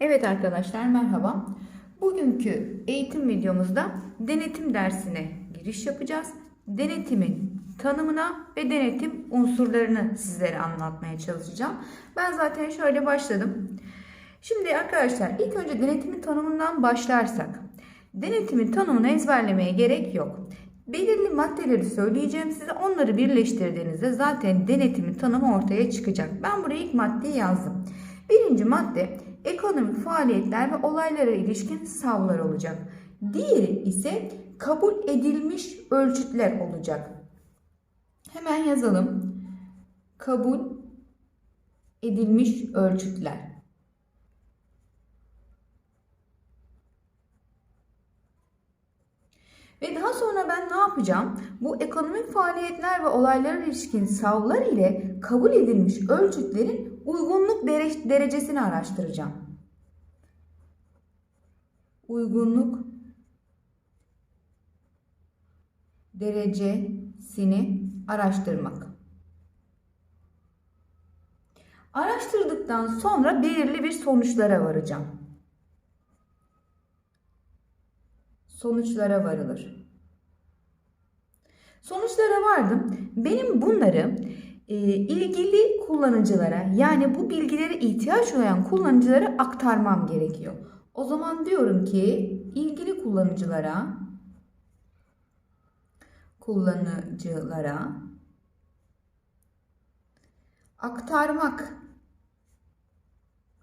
Evet arkadaşlar merhaba. Bugünkü eğitim videomuzda denetim dersine giriş yapacağız. Denetimin tanımına ve denetim unsurlarını sizlere anlatmaya çalışacağım. Ben zaten şöyle başladım. Şimdi arkadaşlar ilk önce denetimin tanımından başlarsak. Denetimin tanımını ezberlemeye gerek yok. Belirli maddeleri söyleyeceğim size. Onları birleştirdiğinizde zaten denetimin tanımı ortaya çıkacak. Ben buraya ilk maddeyi yazdım. Birinci madde ekonomik faaliyetler ve olaylara ilişkin savlar olacak. Diğeri ise kabul edilmiş ölçütler olacak. Hemen yazalım. Kabul edilmiş ölçütler. Ve daha sonra ben ne yapacağım? Bu ekonomik faaliyetler ve olaylara ilişkin savlar ile kabul edilmiş ölçütlerin uygunluk dere- derecesini araştıracağım. Uygunluk derecesini araştırmak. Araştırdıktan sonra belirli bir sonuçlara varacağım. sonuçlara varılır. Sonuçlara vardım. Benim bunları ilgili kullanıcılara yani bu bilgilere ihtiyaç duyan kullanıcılara aktarmam gerekiyor. O zaman diyorum ki ilgili kullanıcılara kullanıcılara aktarmak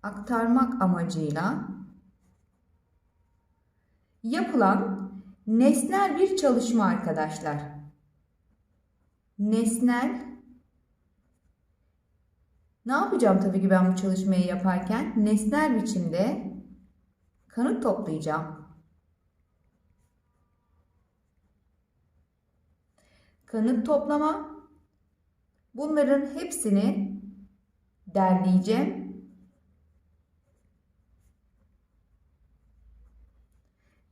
aktarmak amacıyla yapılan nesnel bir çalışma arkadaşlar. Nesnel ne yapacağım tabii ki ben bu çalışmayı yaparken? Nesnel biçimde kanıt toplayacağım. Kanıt toplama. Bunların hepsini derleyeceğim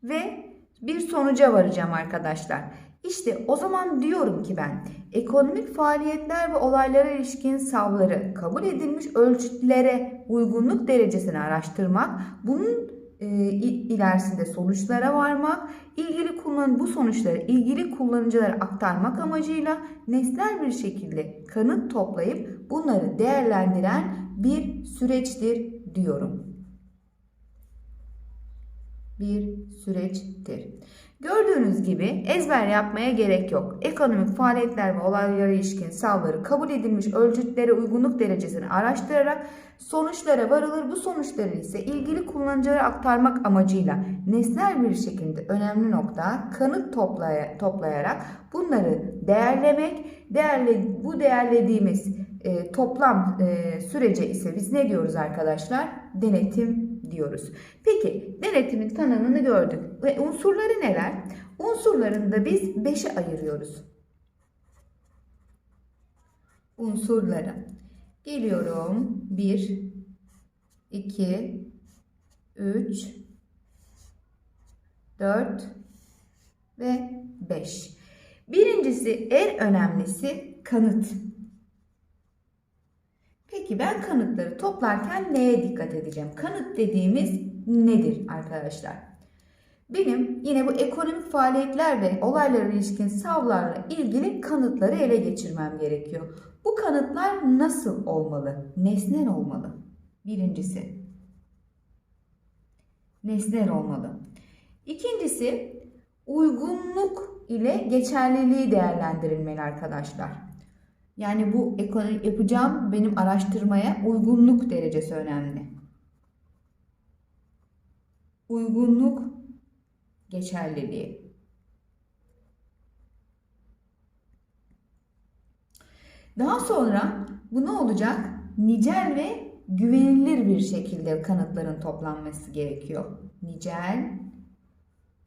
ve bir sonuca varacağım arkadaşlar. İşte o zaman diyorum ki ben ekonomik faaliyetler ve olaylara ilişkin savları kabul edilmiş ölçütlere uygunluk derecesini araştırmak, bunun e, ilerisinde sonuçlara varmak, ilgili kullan bu sonuçları ilgili kullanıcılara aktarmak amacıyla nesnel bir şekilde kanıt toplayıp bunları değerlendiren bir süreçtir diyorum bir süreçtir. Gördüğünüz gibi ezber yapmaya gerek yok. Ekonomik faaliyetler ve olaylara ilişkin savları kabul edilmiş ölçütlere uygunluk derecesini araştırarak sonuçlara varılır. Bu sonuçları ise ilgili kullanıcılara aktarmak amacıyla nesnel bir şekilde önemli nokta kanıt toplaya, toplayarak bunları değerlemek, değerle, bu değerlediğimiz e, toplam e, sürece ise biz ne diyoruz arkadaşlar? Denetim diyoruz. Peki denetimin tanımını gördük. Ve unsurları neler? Unsurlarını da biz 5'e ayırıyoruz. Unsurları. Geliyorum. 1, 2, 3, 4 ve 5. Birincisi en önemlisi kanıt. Peki ben kanıtları toplarken neye dikkat edeceğim? Kanıt dediğimiz nedir arkadaşlar? Benim yine bu ekonomik faaliyetler ve olaylara ilişkin savlarla ilgili kanıtları ele geçirmem gerekiyor. Bu kanıtlar nasıl olmalı? Nesnel olmalı. Birincisi. Nesnel olmalı. İkincisi uygunluk ile geçerliliği değerlendirilmeli arkadaşlar. Yani bu ekonomik yapacağım benim araştırmaya uygunluk derecesi önemli. Uygunluk geçerliliği. Daha sonra bu ne olacak? Nicel ve güvenilir bir şekilde kanıtların toplanması gerekiyor. Nicel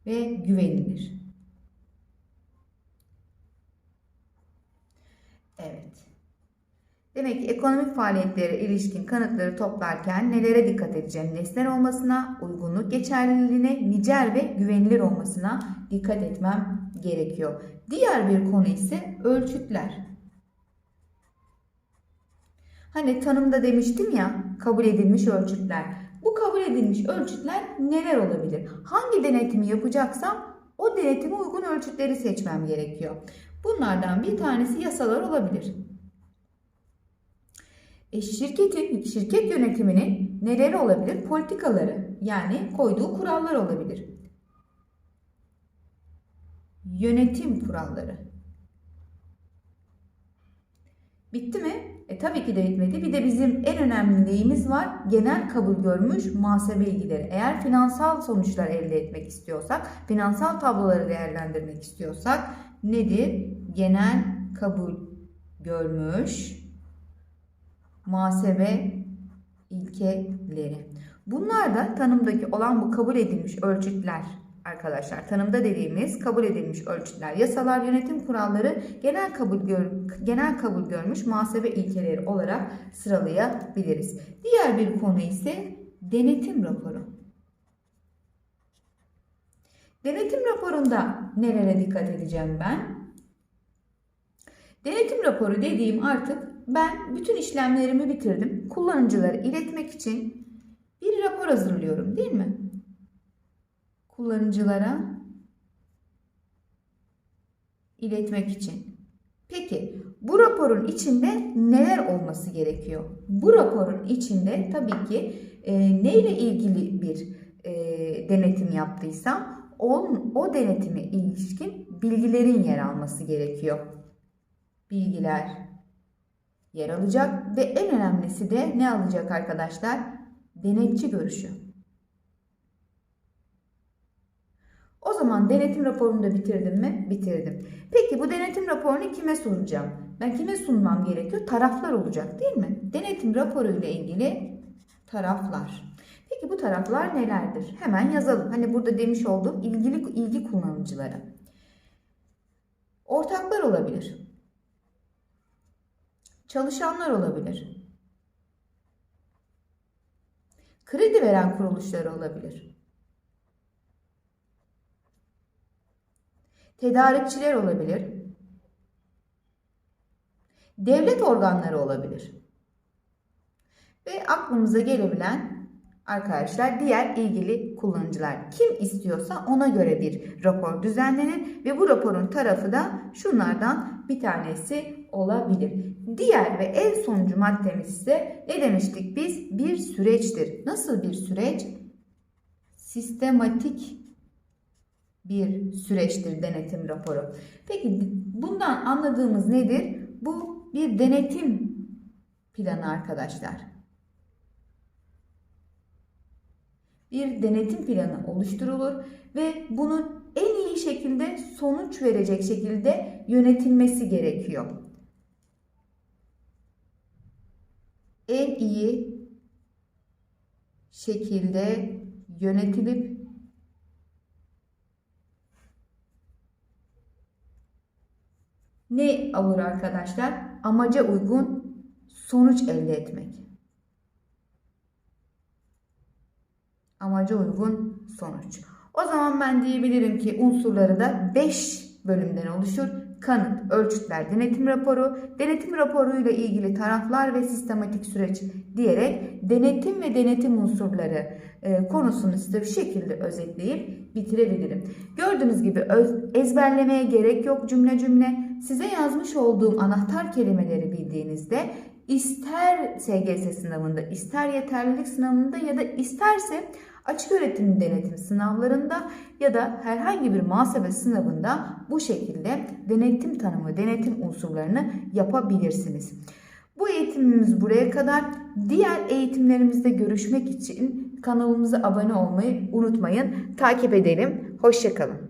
ve güvenilir. Evet. Demek ki ekonomik faaliyetlere ilişkin kanıtları toplarken nelere dikkat edeceğim? Nesnel olmasına, uygunluk geçerliliğine, nicel ve güvenilir olmasına dikkat etmem gerekiyor. Diğer bir konu ise ölçütler. Hani tanımda demiştim ya kabul edilmiş ölçütler. Bu kabul edilmiş ölçütler neler olabilir? Hangi denetimi yapacaksam o denetime uygun ölçütleri seçmem gerekiyor. Bunlardan bir tanesi yasalar olabilir. E, şirketin, şirket yönetiminin neleri olabilir? Politikaları yani koyduğu kurallar olabilir. Yönetim kuralları. Bitti mi? E tabii ki de bitmedi. Bir de bizim en önemli neyimiz var? Genel kabul görmüş muhasebe bilgileri. Eğer finansal sonuçlar elde etmek istiyorsak, finansal tabloları değerlendirmek istiyorsak nedir? Genel kabul görmüş muhasebe ilkeleri. Bunlar da tanımdaki olan bu kabul edilmiş ölçütler arkadaşlar. Tanımda dediğimiz kabul edilmiş ölçütler, yasalar, yönetim kuralları genel kabul gör, genel kabul görmüş muhasebe ilkeleri olarak sıralayabiliriz. Diğer bir konu ise denetim raporu. Denetim raporunda nelere dikkat edeceğim ben? Denetim raporu dediğim artık ben bütün işlemlerimi bitirdim. Kullanıcılara iletmek için bir rapor hazırlıyorum değil mi? Kullanıcılara iletmek için. Peki bu raporun içinde neler olması gerekiyor? Bu raporun içinde tabii ki e, neyle ilgili bir e, denetim yaptıysam o, o denetime ilişkin bilgilerin yer alması gerekiyor. Bilgiler, yer alacak ve en önemlisi de ne alacak arkadaşlar? Denetçi görüşü. O zaman denetim raporunu da bitirdim mi? Bitirdim. Peki bu denetim raporunu kime sunacağım? Ben kime sunmam gerekiyor? Taraflar olacak değil mi? Denetim raporu ile ilgili taraflar. Peki bu taraflar nelerdir? Hemen yazalım. Hani burada demiş olduğum ilgili ilgi kullanıcıları. Ortaklar olabilir. Çalışanlar olabilir. Kredi veren kuruluşlar olabilir. Tedarikçiler olabilir. Devlet organları olabilir. Ve aklımıza gelebilen arkadaşlar diğer ilgili kullanıcılar. Kim istiyorsa ona göre bir rapor düzenlenir ve bu raporun tarafı da şunlardan bir tanesi olabilir. Diğer ve en sonuncu maddemiz ise ne demiştik biz? Bir süreçtir. Nasıl bir süreç? Sistematik bir süreçtir denetim raporu. Peki bundan anladığımız nedir? Bu bir denetim planı arkadaşlar. Bir denetim planı oluşturulur ve bunun en iyi şekilde sonuç verecek şekilde yönetilmesi gerekiyor. En iyi şekilde yönetilip ne olur arkadaşlar? Amaca uygun sonuç elde etmek. Amaca uygun sonuç. O zaman ben diyebilirim ki unsurları da 5 bölümden oluşur. Kanıt, ölçütler, denetim raporu, denetim raporu ile ilgili taraflar ve sistematik süreç diyerek denetim ve denetim unsurları e, konusunu size bir şekilde özetleyip bitirebilirim. Gördüğünüz gibi ezberlemeye gerek yok cümle cümle. Size yazmış olduğum anahtar kelimeleri bildiğinizde ister SGS sınavında, ister yeterlilik sınavında ya da isterse açık öğretim denetim sınavlarında ya da herhangi bir muhasebe sınavında bu şekilde denetim tanımı, denetim unsurlarını yapabilirsiniz. Bu eğitimimiz buraya kadar. Diğer eğitimlerimizde görüşmek için kanalımıza abone olmayı unutmayın. Takip edelim. Hoşçakalın.